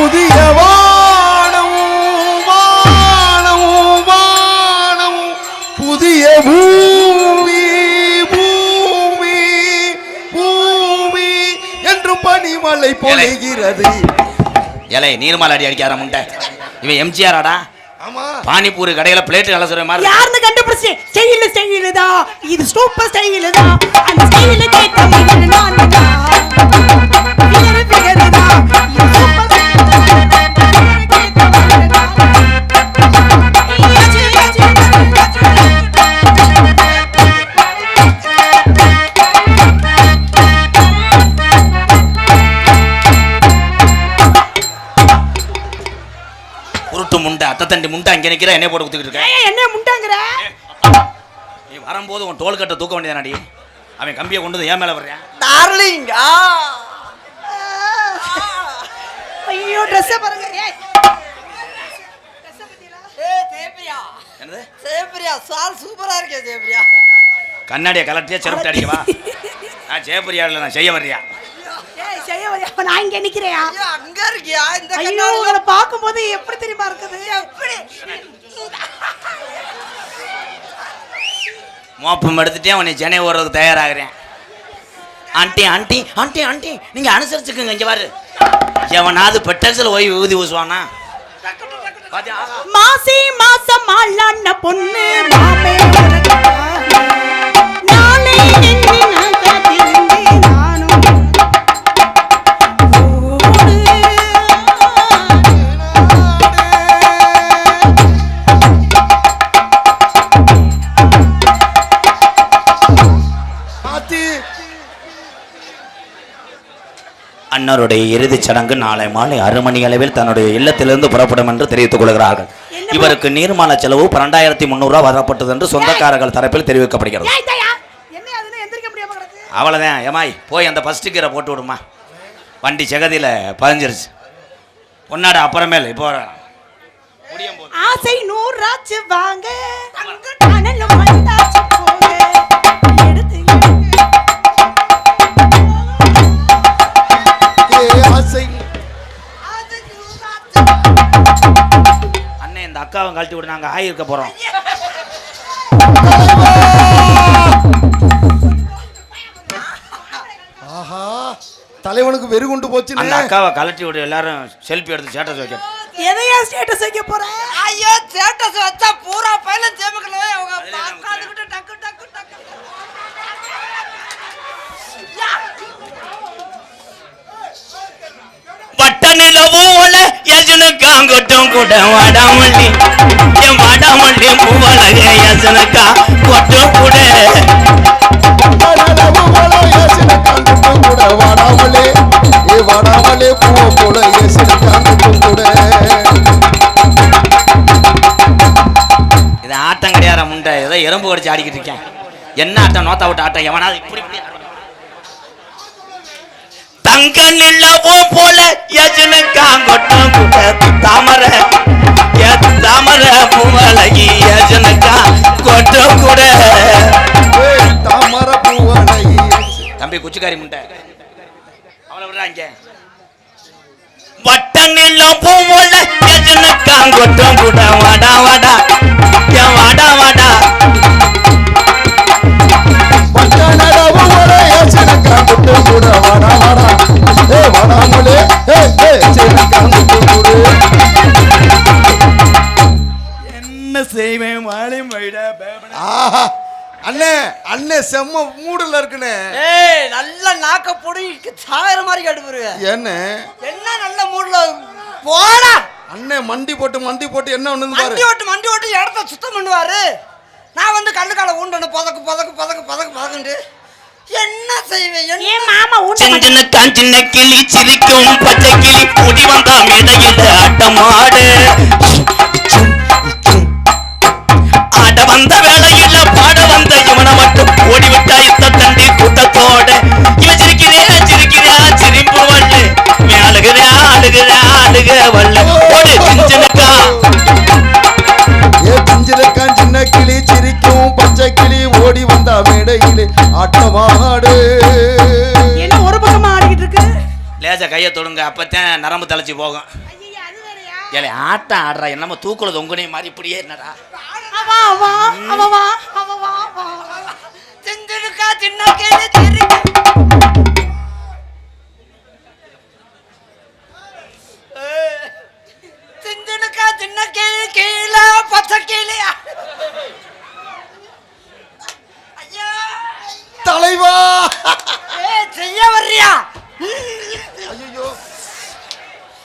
புதிய வானம் வானம் வானம் புதிய பூமி பூமி பூமி என்று பனிமலை பொழிகிறது. ஏலே நீர்மாலை அடி அடிக்காத முண்டை இவன் எம்ஜிஆராடா ஆமா. பானிபூரி கடையில பிளேட் கலசுற மாதிரி. யாருன்னு கண்டுபிடிச்சு? ஸ்டைல் தான். இது சூப்பர் தான். அந்த ஸ்டைல கேட்ட நான் அத்தை தண்டி முண்டை அங்கே நிக்கிற என்னைய போட்டு குத்திக்கிட்டு இருக்க? என்ன முண்டாங்கற? நீ வரும்போது உன் தோல் கட்ட தூக்க வேண்டியதானடி அவன் கம்பியை கொண்டு வந்து ஏன் மேல வர்றான் டார்லிங் ஐயோ Dress பாருங்க. என்னது? தேப்பியா சால் சூப்பரா இருக்கே தேப்பியா கண்ணாடியை கலட்டியா செருப்பு அடிக்கவா? நான் ஜெயபுரியா இல்லை நான் செய்ய வர்றியா? வரியா நான் இங்க நிக்கிறையா? ஐயோ அங்க இருக்கியா? இந்த ஐயோ கண்ணாடி உங்களை பாக்கும்போது எப்படி தெரியுமா இருக்குது? எப்படி? மோப்பம் எடுத்துட்டே உன்னை சென்னை ஓடுறதுக்கு தயாராகிறேன். ஆண்டி ஆண்டி ஆண்டி ஆண்டி நீங்க அனுசரிச்சுக்குங்க இங்க பாரு. எவனாவது பெட்டக்ஸில் போய் ஊதி ஊசுவானா? மாசி மாசம் பொண்ணு மாமே அன்னருடைய இறுதிச் சடங்கு நாளை மாலை ஆறு மணி அளவில் தன்னுடைய இல்லத்திலிருந்து புறப்படும் என்று தெரிவித்துக் கொள்கிறார்கள். இவருக்கு நீர்மால செலவு பன்னெண்டாயிரத்தி முந்நூறுரூவா வரப்பட்டது என்று சொந்தக்காரர்கள் தரப்பில் தெரிவிக்கப்படுகிறது. அவ்வளோதான் ஏமாய் போய் அந்த ஃபஸ்ட்டு கீரை போட்டு விடுமா? வண்டி செகதியில் பதிஞ்சிருச்சு. பொன்னாடு அப்புறமேல் இப்போ ஆசை நூறாச்சு வாங்க அக்காவை கழட்டி விட்டு நாங்கள் ஆயிருக்க போகிறோம் ஆஹா தலைவனுக்கு வெறி கொண்டு அந்த போச்சுன்னு அக்காவை கழட்டி விட்டு எல்லாரும் செல்ஃபி எடுத்து ஸ்டேட்டஸ் வைக்க. எதையா ஸ்டேட்டஸ் வைக்க போற? ஐயோ ஸ்டேட்டஸ் வச்சா பூரா பையில சேமிக்கல அவங்க டக்கு டக்கு டக்கு. வட்ட நிலவோல எஜனுக்காங்கட்டும் கூட வாடாமல்லி. என் வாடாமல்லி பூவலக எஜனுக்கா கொட்டும் கூட இது ஆட்டம் கிடையாது முண்டை. ஏதோ எறும்பு கடிச்சு ஆடிக்கிட்டு இருக்கேன். என்ன ஆட்டம்? நோத்தா விட்டு ஆட்டம். எவனாவது இப்படி இப்படி தங்க நிலவோ போல எஜனுக்காங்கட்டும் கூட தாமரை தாமரை பூவலகி எஜனுக்கா கொட்டும் கூட தாமர பூவனை தம்பி குச்சிக்காரி முண்டை. அவளை விடுறாங்க வட்ட நிலம் பூவோல கூட வாடா வாடா. வாடா வாடா. காந்துட்டும் கூட வாடா வாடா ஏ வாடாமலே ஏ ஏ ஏசின காந்துட்டும் கூட என்ன செய்வேன்? வாழை வைடா ஆஹா. அண்ணே அண்ணே செம்ம மூடுல இருக்குண்ணே. ஏய் நல்ல நாக்க பொடி சாகிற மாதிரி கடுப்புரு என்ன? என்ன நல்ல மூட்ல? போடா. அண்ணே மண்டி போட்டு மண்டி போட்டு என்ன பாரு. மண்டி ஓட்டு மண்டி ஓட்டு இடத்த சுத்தம் பண்ணுவாரு. நான் வந்து கல்லுக்கால ஊண்டணும் புதக்கு புதக்கு புதக்கு புதக்கு புதக்குண்டு என்ன செய்வேன்? ஏன் மாமா சின்ன காஞ்சின கிளி சிரிக்கும் பச்சை கிளி கூடி வந்தா மேடையில் ஆட்டமாடு. ஆட வந்த வேளையில பாட வந்த இவனை என்ன ஒரு பக்கமா ஆடிக்கிட்டு இருக்கு லேசா கையை தொடுங்க அப்பத்தான் நரம்பு தலைச்சி போகும். ஏலே ஆட்டம் ஆடுறா என்னமோ தூக்குல தொங்குனே மாதிரி இப்படியே என்னடா? தலைவா. செய்ய வர்றியா? ஐயோ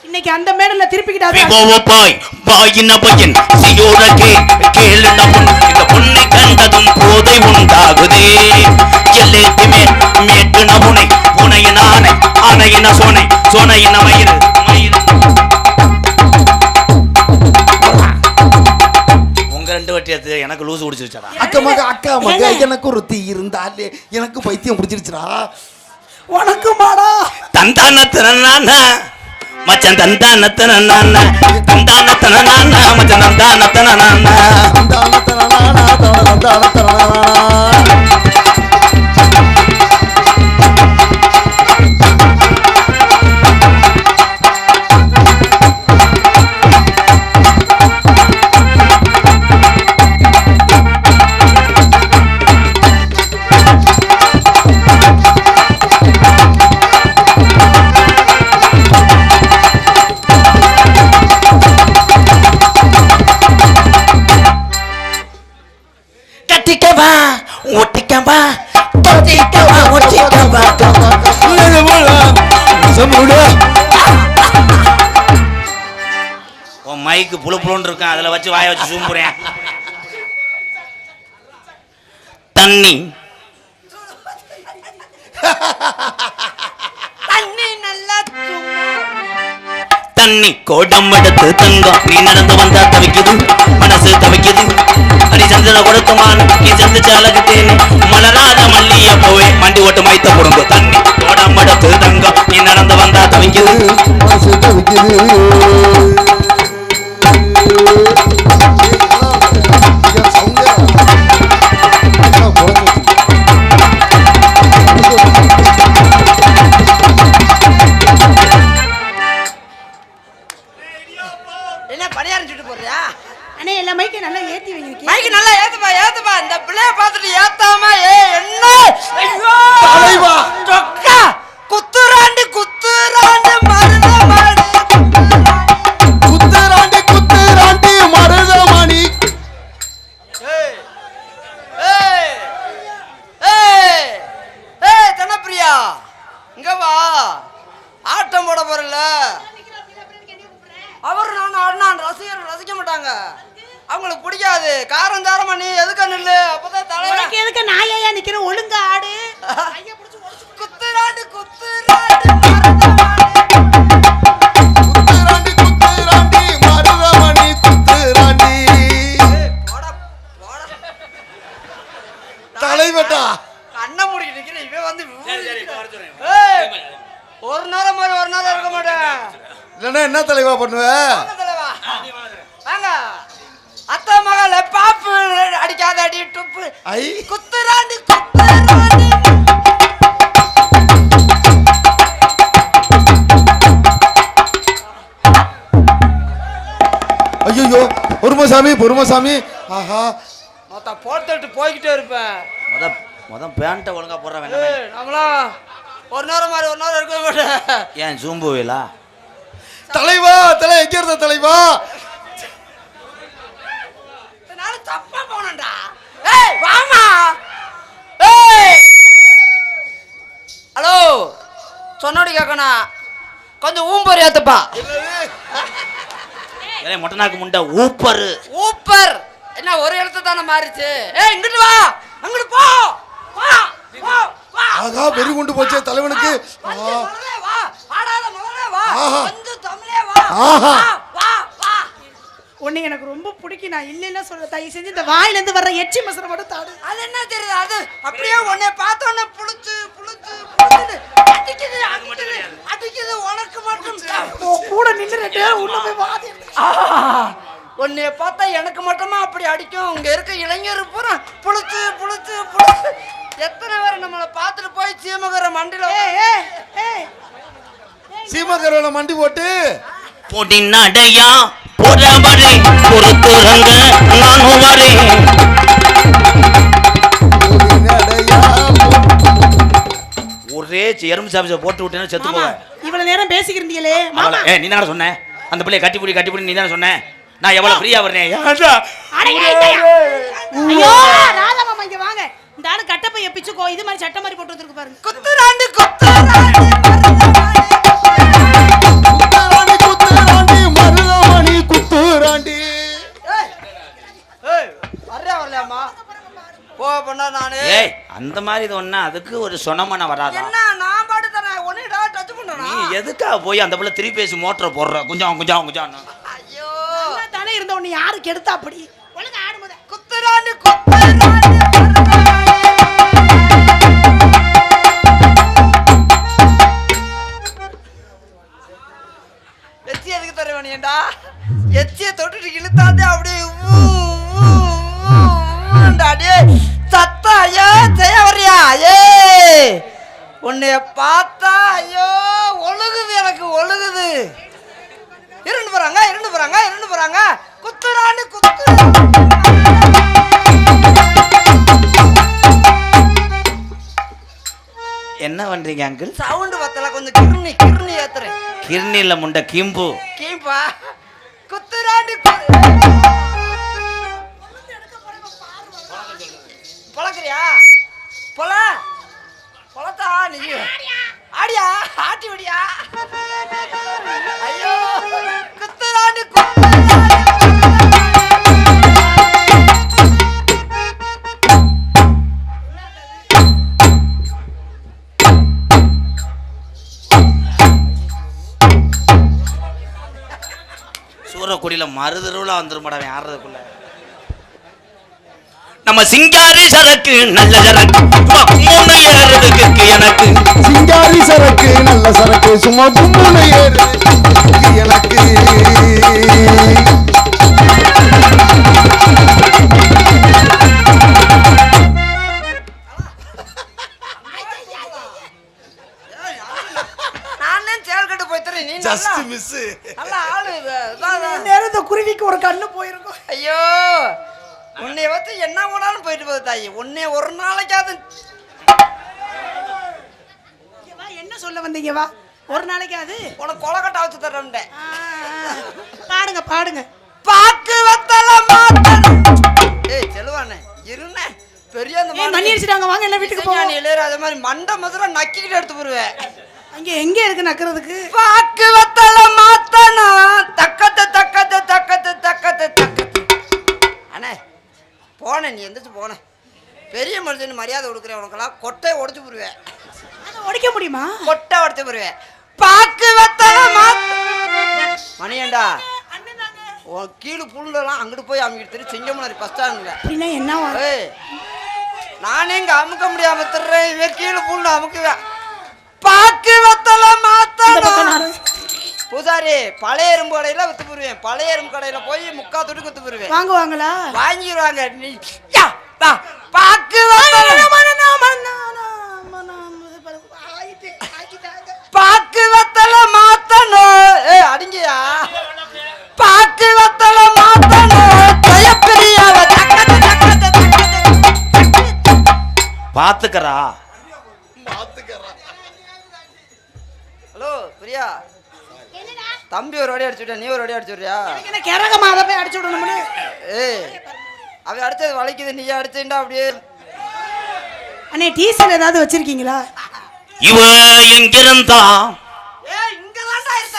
இன்னைக்கு அந்த மேடல திருப்பிக்கிட்டாரு விவோவோ பாய். பாயின பையன் சியோட கே கேளுன முன். இந்த பொண்ணை கண்டதும் போதை உண்டாகுதே. எல்லேத்தி மேல் மேட்டுன முனை புனையின ஆனை ஆனையின சோனை சோனையின மயிறு மயிறு. உங்க ரெண்டு வட்டி எடுத்து எனக்கு லூசு குடிச்சிருச்சடா? அக்கா மக அக்கா மக? எனக்கு ஒரு தீ இருந்தாலே எனக்கு பைத்தியம் பிடிச்சிருச்சுடா. உனக்கு மாடா தந்தானத்தனான மச்சான் தந்தானத்தனான தந்தானத்தனான மச்சான் தந்தானத்தனான தந்தான தனனானா, தனதந்தான தனனானா. வச்சு வாய வச்சு சூம்புறேன். தண்ணி. தண்ணி நல்லா தண்ணி கோடம் எடுத்து தங்கம் நீ நடந்து வந்தா தவிக்குது. மனசு தவிக்குது. அடி சந்திர கொடுக்குமான். நீ சந்திச்சு அழகுத்தேன். மலராத மல்லிய போவே. மண்டி ஓட்டு மைத்த கொடுங்க தண்ணி. கோடம் எடுத்து தங்கம் நீ நடந்து வந்தா தவிக்குது. மனசு தவிக்குது. தலைவட்டா? கண்ணை மூடிக்கிட்டு நிக்கிறேன், இவன் வந்து ஒரு நேரம் மாதிரி ஒரு நேரம் இருக்க மாட்டேன். இல்லைன்னா என்ன தலைவா பண்ணுவ? வாங்க தலைவா. வாங்க. அத்தை மகள பாப்பு அடிக்காத அடி டுப்பு. ஐ. குத்துராண்டி குத்துராண்டி ஐயோ பொறுமசாமி பொறுமசாமி. ஆஹா. மொத்த போட்டுட்டு போய்கிட்டே இருப்பேன். முத முத பேண்ட்டை ஒழுங்கா போடுற வேண்டாம் ஏய், நம்மளாம் ஒரு நேரம் மாதிரி ஒரு நேரம் இருக்க மாட்டேன். ஏன் சூம்புவேலா தலைவா தலை எங்க இருந்த தலைவா தப்பா போனேன்டா. ஏய் வாமா. ஏய். ஹலோ சொன்னோடி கேட்கணும் கொஞ்சம் ஊம்பர் ஏத்துப்பா. ஏலே மொட்டை நாக்கு முண்டை ஊப்பரு. ஊப்பர். என்ன ஒரு இடத்த தானே மாறிச்சு? ஏய் இங்கிட்டு வா! அங்கிட்டு போ! வா வா வா ஆகா வெறி கொண்டு போச்சே தலைவனுக்கு. வா. ஆடாத முதல்ல வா. வந்து தமிழே வா. ஆஹா. வா வா வா. உன்னை எனக்கு ரொம்ப பிடிக்கும். நான் இல்லைன்னா சொல்ல தயவு செஞ்சு இந்த வாயில இருந்து வர்ற எச்சி மசரை மட்டும் தாடு. அது என்ன தெரியுது? அது அப்படியே உன்னை பார்த்த உடனே புளுத்து புளுத்து புளுத்துன்னு அடிக்குது அடிக்குது அடிக்குது. உனக்கு மட்டும் கூட நின்று ரெண்டு உள்ள போய் வாதி ஆஹா. உன்னைய பார்த்தா எனக்கு மட்டுமா அப்படி அடிக்கும்? இங்க இருக்க இளைஞர் பூரா புளுத்து புளுத்து புளுத்து எத்தனை பேர் நம்மளை பார்த்துட்டு போய் சீமகர ஏய் சீமக்கரவனை மண்டி போட்டு. பொடி நடையா புறவரே பொறுத்துறங்க நானும் வரேன் ஒரு நடையா ஒரே எறும்பு சாப்பிச்ச போட்டு விட்டேன்னு செத்து போவேன். இவ்வளவு நேரம் பேசிக்கிறீங்களே மாமா. நீ தானே சொன்ன? அந்த பிள்ளைய கட்டி பிடி கட்டி பிடி நீ தானே சொன்ன? நான் எவ்வளவு ஃப்ரீயா வரேன் ஏய், ஐயோ ராதா மாமா இங்க வாங்க. இந்த ஆளு கட்டப்பைய பிச்சுக்கோ இது மாதிரி சட்டை மாதிரி போட்டு வந்திருக்கு பாருங்க. குத்துறாண்டு குத்துறாண்டு மருதமணி குத்துராண்டி ஏய், ஏய், வர்றியா வரலையாம்மா போ பண்ணா நானு. ஏய் அந்த மாதிரி இது ஒண்ணா? அதுக்கு ஒரு சொனமன வராதா? என்ன நான் பாட்டு தரேன். ஒன்னுடா டச் நீ பண்ணனா எதுக்கா போய் அந்த பிள்ளை திருப்பி பேசி மோட்டரை போடுற? கொஞ்சம் கொஞ்சம் கொஞ்சம் இருந்த உன்னை யாரு கெடுத்தா அப்படி? ஒழுங்கா ஆடு முத. குத்துறாண்டு குத்துறாண்டு எச்சி எதுக்கு தர வேணியண்டா எச்சியை தொட்டுட்டு இழுத்தாதே அப்படியே ஊ, ஊ, ஊ, ஊன்டா, டேய். செய்ய வர்றியா ஏ. உன்னைய பார்த்தா ஐயோ ஒழுகுது எனக்கு ஒழுகுது. இருந்து போறாங்க இருந்து போறாங்க இருந்து போறாங்க. குத்துறான்னு குத்து. என்ன பண்றீங்க அங்கிள் சவுண்டு பத்தல கொஞ்சம் கிருணி கிருணி ஏத்துறேன். கிர்னில முண்டை கிம்பு. கீப்பா குத்துறாண்டு பொளக்குறியா பொல பொளத்தா நீ ஆடியா ஆட்டி விடியா. ஐயோ குத்துறாண்டு குத்துறாண்டு. மருதருவில் மறுதருவுல வந்துருமாடா யாரதுக்குள்ள நம்ம சிங்காரி சரக்கு. நல்ல சரக்கு சும்மா மூணு ஏறுறதுக்கு எனக்கு. சிங்காரி சரக்கு நல்ல சரக்கு சும்மா கும்முன்னு ஏறு எனக்கு குருவிக்கு ஒரு கண்ணு போயிருக்கும். ஐயோ. உன்னைய வச்சு என்ன போனாலும் போயிட்டு போகுது தாயி. உன்னை ஒரு நாளைக்காவது என்ன சொல்ல வந்தீங்க வா? ஒரு நாளைக்கு அது உனக்கு கொலக்கட்டை வச்சு தரேன்ட்டேன் பாடுங்க பாடுங்க. பாக்கு வத்தல மாத்தணும் ஏய் செல்வானே இருண்ணே. பெரிய அந்த மணி அடிச்சிட்டாங்க வாங்க எல்லாம் வீட்டுக்கு போவோம். இளையராஜா மாதிரி மண்டை மதுரை நக்கிக்கிட்டு எடுத்து போடுவேன் அங்க எங்க இருக்கு நக்குறதுக்கு? பாக்கு வத்தல மாத்தணும் தக்கத்து தக்கத்து போனேன் நீ எந்திரிச்சு போனேன். பெரிய மனுஷன் மரியாதை கொடுக்குறேன் உனக்கெல்லாம் கொட்டையை உடைச்சு போடுவேன். உடைக்க முடியுமா? கொட்டை உடைச்சு போடுவேன். பாக்கு மணியண்டா கீழு புல்லெல்லாம் அங்கிட்டு போய் அமுக்கிட்டு திரு சிங்கமலரி பஸ் ஸ்டாண்டில் என்ன நானே இங்க அமுக்க முடியாம தர்றேன் இவன் கீழே புல்லு அமுக்குவேன். பாக்கு வத்தல நானு. பூசாரி பழைய எறும்பு கடையில வித்து போடுவேன் பழைய எறும்பு கடையில போய் முக்கா துட்டு வித்து போடுவேன் வாங்குவாங்களா? வாங்கிடுவாங்க நீ பாக்கு வத்தல பாக்கு வத்தல மாத்தணும் ஏ அடிங்கயா பாக்கு வத்தல மாத்தணும் ஜெயப்பிரியாவ தக்கத்து பாத்துக்கறா. ஹலோ பிரியா. தம்பி ஒரு வாடி அடிச்சுட்டா நீ ஒரு வாடி அடிச்சுடுறியா? எனக்கு என்ன கிறகமா அதை போய் அடிச்சு விடணும்னு? ஏய் அவன் அடிச்சது வலிக்குது நீ அடிச்சுட்டா அப்படியே. அண்ணே டீசல் ஏதாவது வச்சிருக்கீங்களா? இவ ஏய் இங்க தான்டா இருந்தா.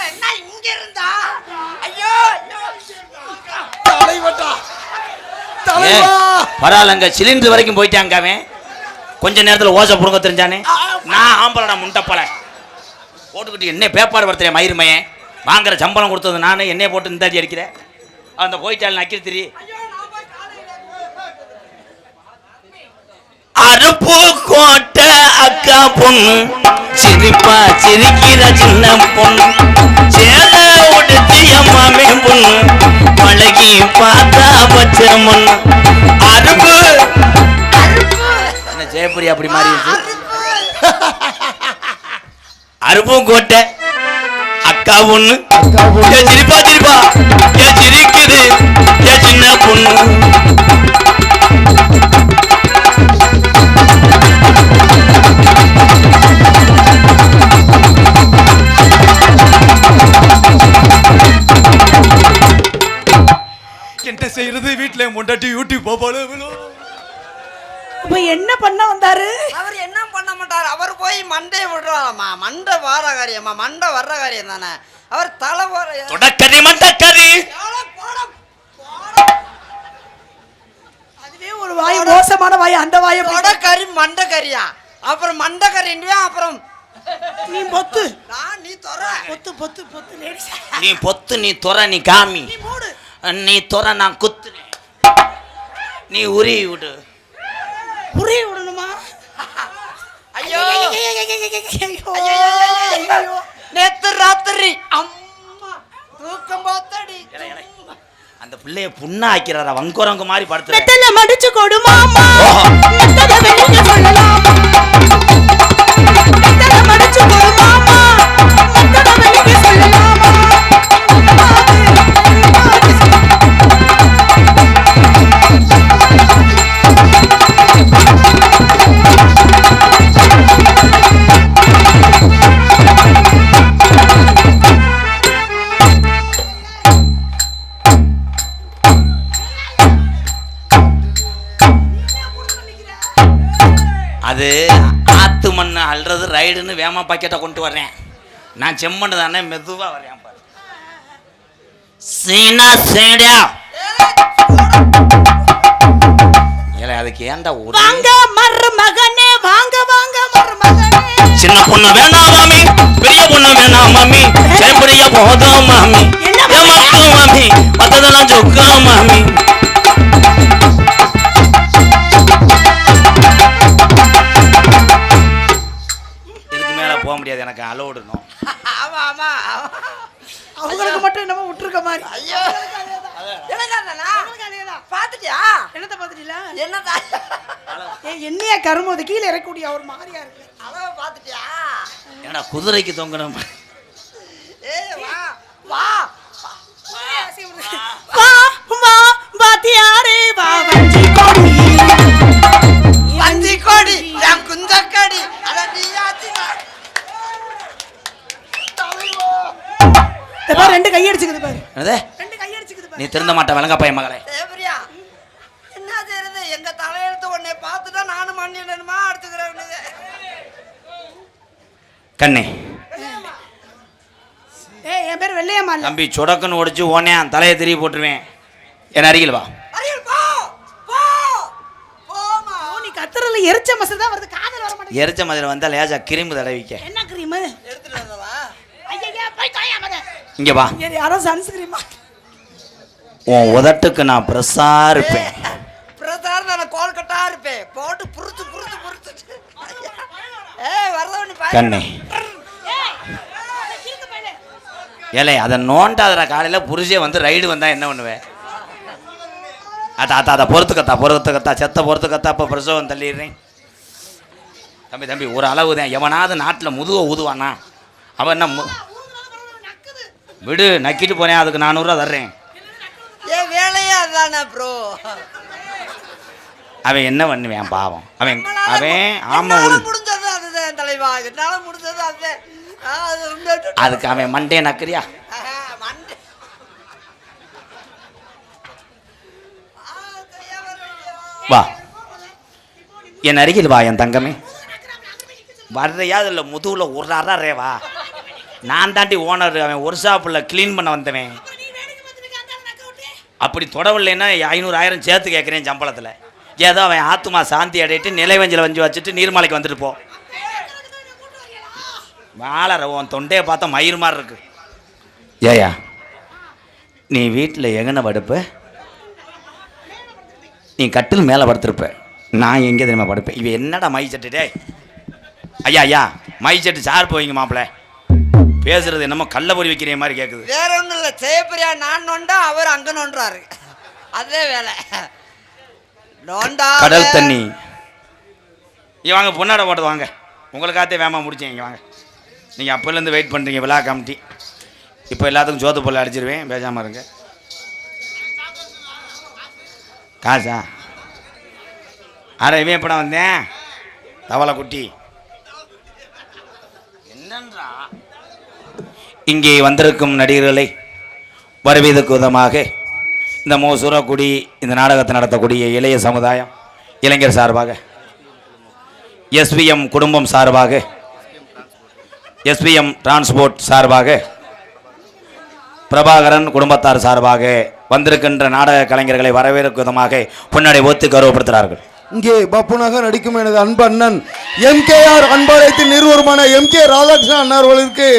என்ன இங்க இருந்தா ஐயோ ஐயோ. தலைவட்டா. ஏ, தலைவா பரவாயில்லங்க சிலிண்டர் வரைக்கும் போயிட்டாங்க அவன். கொஞ்ச நேரத்துல ஓசை புடுங்க தெரிஞ்சானே? நான் ஆம்பளடா முண்டப்பல போட்டுக்கிட்டு என்ன பேப்பாடு படுத்துறேன் மயிர்மையன் வாங்குற சம்பளம் கொடுத்தது நானு என்னைய போட்டு இந்த அடி அடிக்கிறேன் அந்த போயிட்டாள் நக்கிரி திரி. அருப்பு கோட்டை அக்கா பொண்ணு. சிரிப்பா சிரிக்கிற சின்ன பொண்ணு. சேலை உடுத்திய மாமே பொண்ணு. பழகி பார்த்தா பச்சை மண்ணு. அருப்பு. என்ன ஜெயபுரி அப்படி மாறி அருப்பும் அருப்பு கோட்டை அக்கா அக்கா பொண்ணு ஏ சிரிப்பா சிரிப்பா. ஏ சிரிக்குது. ஏ சின்ன பொண்ணு. என்ன செய்யறது வீட்டுல முண்டாட்டி யூடியூப் பாப்பாளு இப்ப என்ன பண்ண வந்தாரு? அவர் என்ன பண்ண மாட்டார்? அவர் போய் மண்டை விடுறாராம்மா மண்டை வார காரியம்மா. மண்டை வர்ற காரியம் தானே. அவர் தலை போற தொடக்கறி மண்டக்கறி. அதுவே ஒரு வாய் மோசமான வாய் அந்த வாயை போட கொடக்கறி மண்டை கறியா அப்புறம் மண்டை கறின்றியா அப்புறம் நீ பொத்து. நான் நீ தொற. பொத்து பொத்து பொத்து லேடிஸ் நீ பொத்து நீ துற நீ காமி. நீ மூடு. நீ துற நான் குத்துறேன். நீ உரி விடு. புரிய விடணுமா ஐயோ. நேத்து ராத்திரி அம்மா. தூக்கம் போத்தடி அந்த பிள்ளைய புண்ணா ஆக்கிறாரா வங்குரங்கு மாதிரி மெத்தல மடிச்சு கொடு மாமா. மெத்தல வெளிய சொல்லலாமா ரைடுன்னு வேமா பாக்கெட்டை கொண்டு வர்றேன். நான் செம்மண்ணு தானே மெதுவா வரேன் பாரு. சீனா சேடா. ஏல அதுக்கு ஏன்டா ஒரு வாங்க மருமகனே வாங்க வாங்க மருமகனே. சின்ன பொண்ணு வேணாம் மாமி. பெரிய பொண்ணு வேணாம் மாமி. சேம்படிய போதும் மாமி. என்ன மாமி. மத்ததெல்லாம் சொக்கா மாமி. முடியாது. எனக்கு அலோடணும் ஆமா ஆமா. அவங்களுக்கு மட்டும் என்னமோ விட்டுருக்க மாதிரி. ஐயோ. பாத்துட்டியா? என்னத்த பாத்துட்டீங்களா? என்னதா ஏ என்னையா கரும்போது கீழே இறக்கூடிய ஒரு மாதிரியா இருக்கு. அளவு பாத்துட்டியா? ஏன்னா குதிரைக்கு தொங்கணும். ஏய் வா வா. வா. வா வாத்தியாரே வா வஞ்சி கொடி அஞ்சு கோடி என் குந்தக்கடி அட ரெண்டு கையடிச்சுக்குது பாரு. என்னது? ரெண்டு கையடிச்சுக்குது பாரு. நீ திருந்த மாட்ட விளங்க பையன் மகளே. தேவரியா என்ன செய்யறது எங்க தலையெழுத்து உன்னை பார்த்துட்டா நானும் மண்ணிடணுமா அடுத்துக்கிறேன் கண்ணே. ஏய் என் பேர் வெள்ளையம்மா இல்ல? தம்பி சுடக்குன்னு ஒடிச்சு ஓனே தலையை திருப்பி போட்டுருவேன். என் அருகில் வா. அரியல் போ போ போமா ஓ, நீ கத்துறதுல எரிச்ச மசல் தான் வருது. காதல் வர மாட்டேங்குது. எரிச்ச மாதிரி வந்தா லேசா கிரும்பு தடவிக்க. என்ன கிரீம் எடுத்துட்டு வந்தவா? ஐயா போய் தாயாமத இங்க வா. யாரோ சன்ஸ்கிரீமா உன் உதட்டுக்கு நான் பிரஸ்ஸா இருப்பேன். பிரதார் நான் கோல்கட்டா இருப்பேன். போட்டு புறுத்து புறுத்து புறுத்து ஏ வரதவனி கண்ணே. ஏலே அதை நோண்டாதடா. காலையில் புருஷே வந்து ரைடு வந்தா என்ன பண்ணுவேன் அத்தா அத்தா அதை பொறுத்து கத்தா பொறுத்து கத்தா செத்த பொறுத்து கத்தா இப்போ பிரசவம் தள்ளிடுறேன். தம்பி தம்பி ஒரு அளவு தான். எவனாவது நாட்டில் முதுக ஊதுவானா? அவன் என்ன மு- விடு நக்கிட்டு போறேன் அதுக்கு நானூறுரூவா தர்றேன். ஏன் வேலையே அதானே ப்ரோ அவன் என்ன பண்ணுவேன் பாவம். அவன் அவன் ஆமாம் ஒரு முடிஞ்சது அதுதான் தலைவா என்னால முடிஞ்சது அதுதான். அதுக்கு அவன் மண்டே நக்கிறியா? வா. என் அருகில் வா என் தங்கமே. வர்றையா இல்லை முதுகில் ஒரு அறே வா நான் தாண்டி ஓனர் அவன் ஒரு ஷாப்பில் க்ளீன் பண்ண வந்தவன். அப்படி தொடவில்லைன்னா ஐநூறு ஆயிரம் சேர்த்து கேட்குறேன் சம்பளத்தில். ஏதோ அவன் ஆத்துமா சாந்தி அடையிட்டு நிலைவஞ்சில் வஞ்சி வச்சுட்டு நீர்மலைக்கு வந்துட்டு போ. வாழற உன் தொண்டையை பார்த்தா மயிர் மாதிரி இருக்கு. ஏயா நீ வீட்டில் எங்கன படுப்ப? நீ கட்டில் மேலே படுத்திருப்ப. நான் எங்கே தெரியுமா படுப்பேன்? இவன் என்னடா மை சட்டு டேய்? ஐயா ஐயா மை சட்டு சார் போவீங்க மாப்பிள்ள. பேசுறது என்னமோ கள்ள பொறி வைக்கிற மாதிரி கேட்குது வேற ஒண்ணும் இல்ல. ஜெயப்பிரியா நான் நோண்டா அவர் அங்க நோண்டுறாரு அதே வேலை. நோண்டா கடல் தண்ணி. இங்க வாங்க பொன்னாட போட்டது வாங்க. உங்களுக்காகத்தே வேமா முடிச்சேன். இங்கே வாங்க. நீங்கள் அப்போலேருந்து வெயிட் பண்ணுறீங்க விழா கமிட்டி. இப்போ எல்லாத்துக்கும் சோத்து பொருள் அடிச்சிருவேன். பேசாமல் இருங்க. காசா? அட இவன் எப்படா வந்தேன்? தவளை குட்டி. என்னன்றா? இங்கே வந்திருக்கும் நடிகர்களை வரவேதற்கு விதமாக இந்த மோசூரக்குடி இந்த நாடகத்தை நடத்தக்கூடிய இளைய சமுதாயம் இளைஞர் சார்பாக எஸ்விஎம் குடும்பம் சார்பாக எஸ்விஎம் டிரான்ஸ்போர்ட் சார்பாக பிரபாகரன் குடும்பத்தார் சார்பாக வந்திருக்கின்ற நாடக கலைஞர்களை வரவேற்கும் விதமாக பொன்னடை ஒத்து கௌரவப்படுத்துகிறார்கள். இங்கே பப்புனாக நடிக்கும் எனது அன்பு அண்ணன் ஆர் அன்பாளையத்தின் நிறுவனமான எம் கே ராதாகிருஷ்ணன் அன்னார்களுக்கு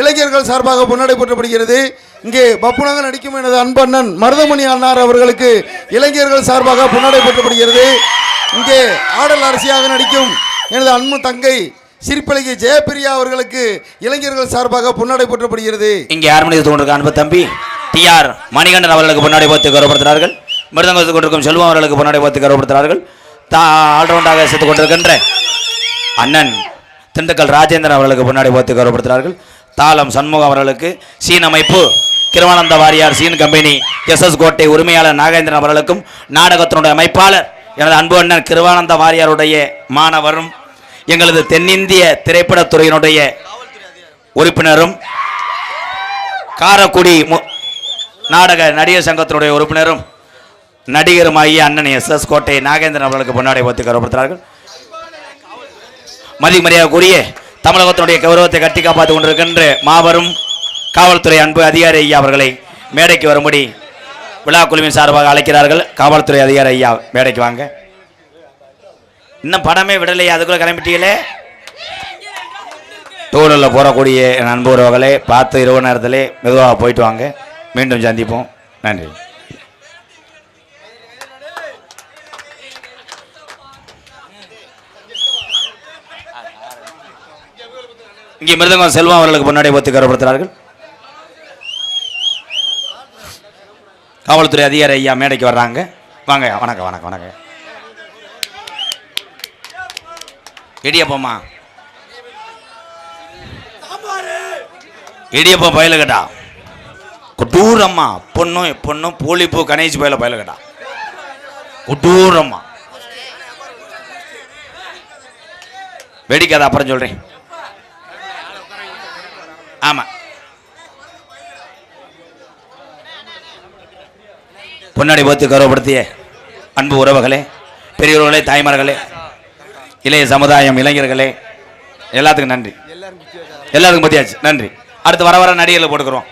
இளைஞர்கள் சார்பாக முன்னடை போற்றப்படுகிறது. இங்கே பப்புனாக நடிக்கும் எனது அன்பண்ணன் மருதமணி அண்ணார் அவர்களுக்கு இளைஞர்கள் சார்பாக புன்னடை போற்றப்படுகிறது. இங்கே ஆடல் அரசியாக நடிக்கும் எனது அன்பு தங்கை சிரிப்பழகி ஜெயபிரியா அவர்களுக்கு இளைஞர்கள் சார்பாக புன்னடை போற்றப்படுகிறது. இங்கே யார் மணி கொண்டிருக்க அன்பு தம்பி? டிஆர் மணிகண்டன் அவர்களுக்கு பொன்னாடை போத்து கௌரவப்படுத்துகிறார்கள். மிருதங்கத்துக்கு கொண்டிருக்கும் செல்வம் அவர்களுக்கு புன்னடை போத்து கௌரவப்படுத்துகிறார்கள். தா ஆல்ரவுண்டாக செத்து கொண்டிருக்கின்ற அண்ணன் திண்டுக்கல் ராஜேந்திரன் அவர்களுக்கு முன்னாடி போத்து கௌரவப்படுத்துகிறார்கள். தாளம் சண்முகம் அவர்களுக்கு சீன் அமைப்பு. Kirupananda Variyar scene company. S S கோட்டை உரிமையாளர் நாகேந்திரன் அவர்களுக்கும் நாடகத்தினுடைய அமைப்பாளர் எனது அன்பு அண்ணன் கிருவானந்த வாரியாருடைய மாணவரும் எங்களது தென்னிந்திய திரைப்படத்துறையினுடைய உறுப்பினரும் காரக்குடி மு- நாடக நடிகர் சங்கத்தினுடைய உறுப்பினரும் நடிகருமாகிய அண்ணன் எஸ் எஸ் கோட்டை நாகேந்திரன் அவர்களுக்கு பொன்னாடை ஒத்து கௌரவப்படுத்துகிறார்கள். மதிமரியாதைக்குரிய தமிழகத்தினுடைய கௌரவத்தை கட்டி காப்பாற்றி கொண்டிருக்கின்ற மாபெரும் காவல்துறை அன்பு அதிகாரி ஐயா அவர்களை மேடைக்கு வரும்படி விழா குழுவின் சார்பாக அழைக்கிறார்கள். காவல்துறை அதிகாரி ஐயா மேடைக்கு வாங்க. இன்னும் படமே விடலையே அதுக்குள்ள கிளம்பிட்டீங்களே? டூரில் போகக்கூடிய நண்பர்களே அன்பு பார்த்து இரவு நேரத்திலே மெதுவாக போயிட்டு வாங்க. மீண்டும் சந்திப்போம். நன்றி. இங்கே மிருதங்கம் செல்வம் அவர்களுக்கு முன்னாடி ஒத்து கருப்படுத்துகிறார்கள் காவல்துறை அதிகாரி ஐயா மேடைக்கு வர்றாங்க. வாங்க வணக்கம் வணக்கம் வணக்கம் இடியப்பம்மா. இடியப்பம் பயலுகட்டா கொட்டூரம்மா. பொண்ணும் பொண்ணும் பூலிப்பூ கணேஷ் பயல பயலுகட்டா கொட்டூரம்மா. வெடிக்காத அப்புறம் சொல்றேன். ஆமா. பொன்னாடி போத்து கௌரவப்படுத்திய அன்பு உறவுகளே பெரியவர்களே தாய்மார்களே இளைய சமுதாயம் இளைஞர்களே எல்லாத்துக்கும் நன்றி. எல்லாருக்கும் பத்தியாச்சு நன்றி. அடுத்து வர வர நடிகர்களை போட்டுக்கிறோம்.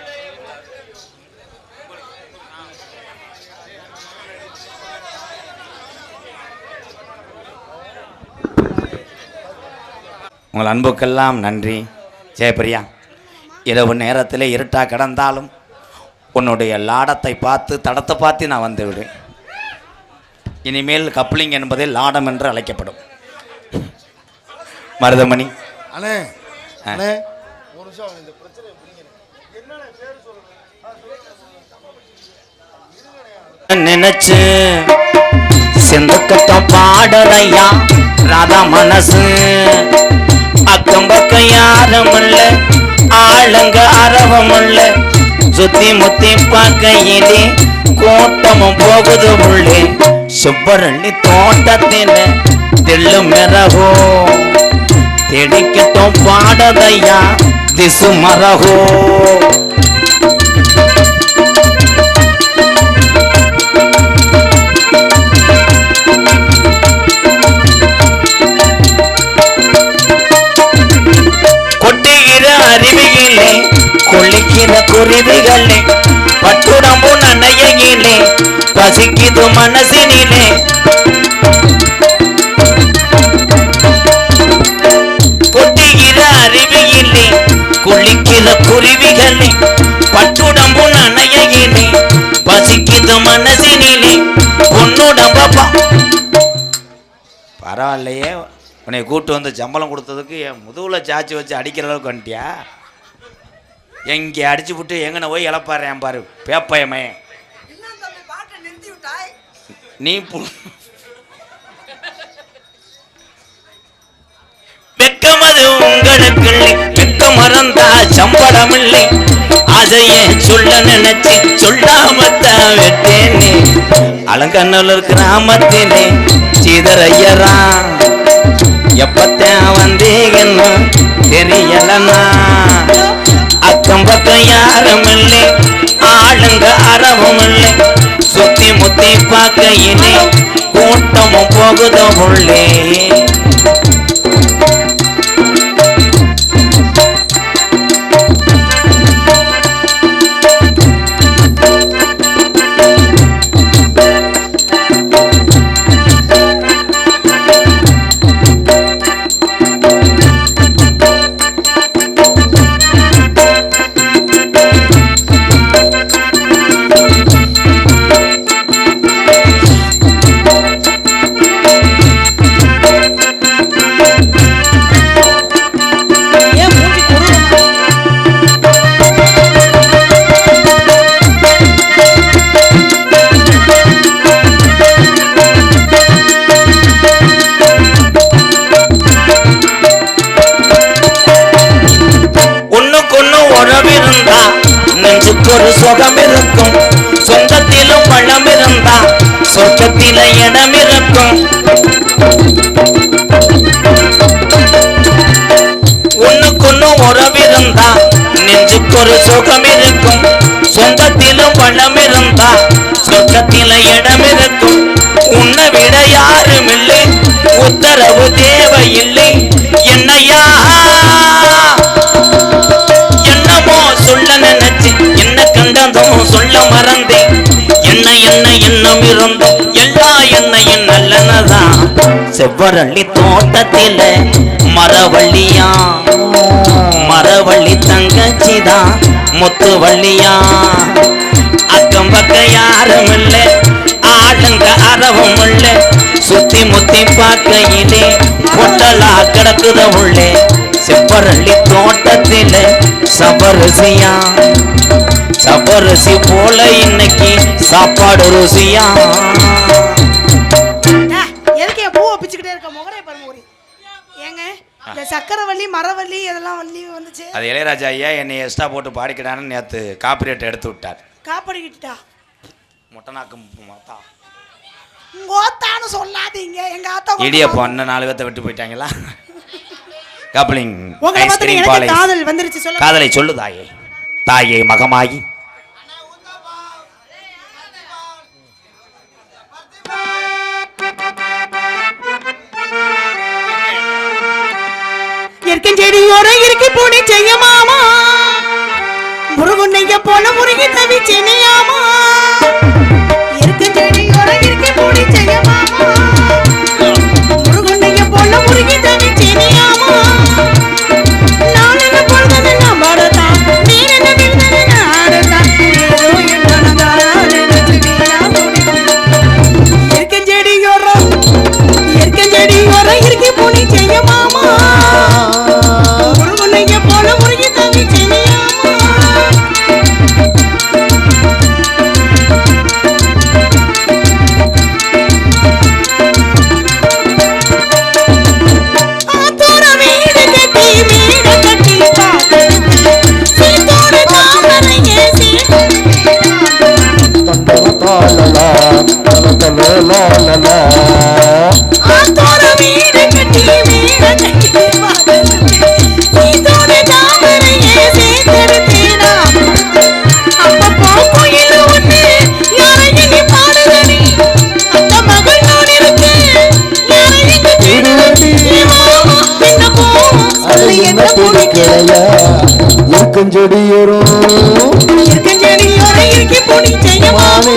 உங்கள் அன்புக்கெல்லாம் நன்றி. ஜெயபிரியா இரவு நேரத்தில் இருட்டா கிடந்தாலும் உன்னுடைய லாடத்தை பார்த்து தடத்தை பார்த்து நான் வந்து விடு. இனிமேல் கப்ளிங் என்பதே லாடம் என்று அழைக்கப்படும். மருதமணி. அண்ணே அண்ணே. நினைச்சு சிந்துக்கட்டம் பாடுறையா ராதா மனசு. அக்கம் பக்கம் யாரும் இல்ல. ஆளுங்க அரவம் இல்ல சுத்தி முத்தி பார்க்கையிலே கோட்டமும் போகுது உள்ளே. சுப்பரள்ளி தோட்டத்தில தெள்ளு மிரகோ திடிக்கட்டும் பாடதையா திசு மரகோ அருவியிலே கொள்ளிக்கிற குருவிகளே பட்டுடம்பு நனையிலே பசிக்குது மனசினிலே. கொட்டுகிற அருவியிலே குளிக்கிற குருவிகளே பட்டுடம்பு நனையிலே பசிக்குது மனசினிலே. பொன்னுடம்பப்பா பரவாயில்லையே உன்னை கூட்டு வந்து சம்பளம் கொடுத்ததுக்கு என் முதுகில் சாச்சி வச்சு அடிக்கிற அளவுக்கு வந்துட்டியா? எங்கே அடிச்சு விட்டு எங்கன போய் இழப்பாரு பாரு? பேப்பயமே. நீ வெக்கமது உங்களுக்கு வெக்க மறந்தா சம்பளம் இல்லை அதையே சொல்ல நினைச்சு சொல்லாமத்தான் விட்டேனே. அலங்கநல்லூர் கிராமத்திலே சீதரையரா. எப்பத்தான் வந்தேன்னு தெரியலனா யாரும் இல்லை ஆளுங்க அறவும் இல்லை சுத்தி முத்தி பார்க்கையிலே கூட்டமும் போகுதோ உள்ளே. இருக்கும் உறவிருந்தா நெஞ்சுக்கு ஒரு சுகம் இருக்கும் சொந்தத்திலும் பழம் இருந்தா சொர்க்கத்தில இடம் இருக்கும் உன்னை விட யாரும் இல்லை உத்தரவு தேவையில்லை என்னையா? என்னமோ சொல்ல நினைச்சு என்ன கண்டதும் சொல்ல மறந்தேன். நல்லனதான் செவ்வரளி தோட்டத்தில மரவள்ளியா? மரவள்ளி தங்கச்சிதான் முத்துவள்ளியா? அக்கம் பக்க யாரும் இல்ல. ஆளுங்க அறவும் இல்ல. சுத்தி முத்தி பார்க்கையிலே பொட்டலா கிடக்குத உள்ளே. செவ்வரளி தோட்டத்தில சபரிசியா சபரிசி போல இன்னைக்கு சாப்பாடு ருசியா? சக்கரவள்ளி மரவள்ளி இதெல்லாம் வள்ளி வந்துச்சு. அது இளையராஜா ஐயா என்னை எக்ஸ்ட்ரா போட்டு பாடிக்கிறான்னு நேற்று காப்பிரேட் எடுத்து விட்டார். காப்பாடிக்கிட்டா? மொட்டனாக்கு மொத்தா. உங்க ஓத்தான்னு சொல்லாதீங்க. எங்க ஆத்தா கொண்டு இடியப்பம் இன்னும் நாலு பேர்த்த விட்டு போயிட்டாங்களா? கப்ளிங் உங்களை பார்த்து ஐஸ்கிரீம் எனக்கு பாலை. காதல் வந்துருச்சு சொல்ல காதலை சொல்லு தாயே. தாயே மகமாகி நிற்கும் செடியோர இருக்கு போனி செய்யமாமா முருகுன்னைய போல முருகி தவி சென்னையாமா பிடிக்கலையா இருக்கும் செடியோரும் இருக்கஞ்செடியோட இருக்கி பொடி செய்ய மாமே